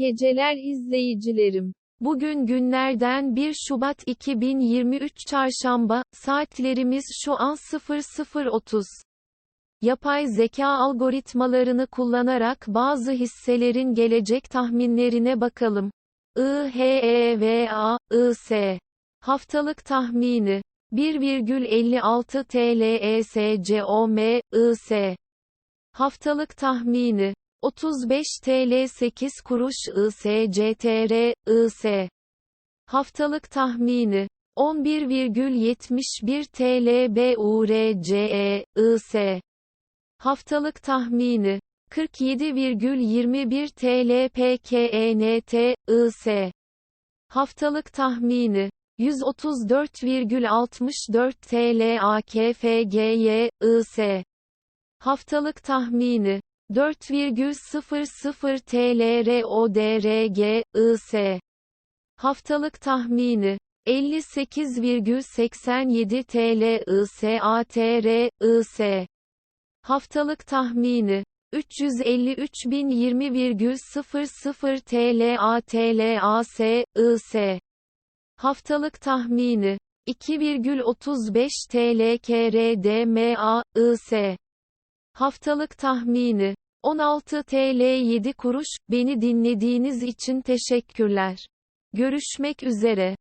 geceler izleyicilerim. Bugün günlerden 1 Şubat 2023 Çarşamba, saatlerimiz şu an 00.30. Yapay zeka algoritmalarını kullanarak bazı hisselerin gelecek tahminlerine bakalım. IHEVA, IS. Haftalık tahmini. 1,56 TL ESCOM, IS. Haftalık tahmini. 35 TL 8 kuruş ISCTR, IS. Haftalık tahmini. 11,71 TL BURCE, IS. Haftalık tahmini. 47,21 TL PKENT, IS. Haftalık tahmini. 134,64 TL AKFGY, IS. Haftalık tahmini. 4,00 TL RODRG, IS. Haftalık tahmini. 58,87 TL ISATR, IS. Haftalık tahmini. 353.020,00 TL ATLAS, IS. Haftalık tahmini. 2,35 TL KRDMA, IS. Haftalık tahmini. 16 TL 7 kuruş. Beni dinlediğiniz için teşekkürler. Görüşmek üzere.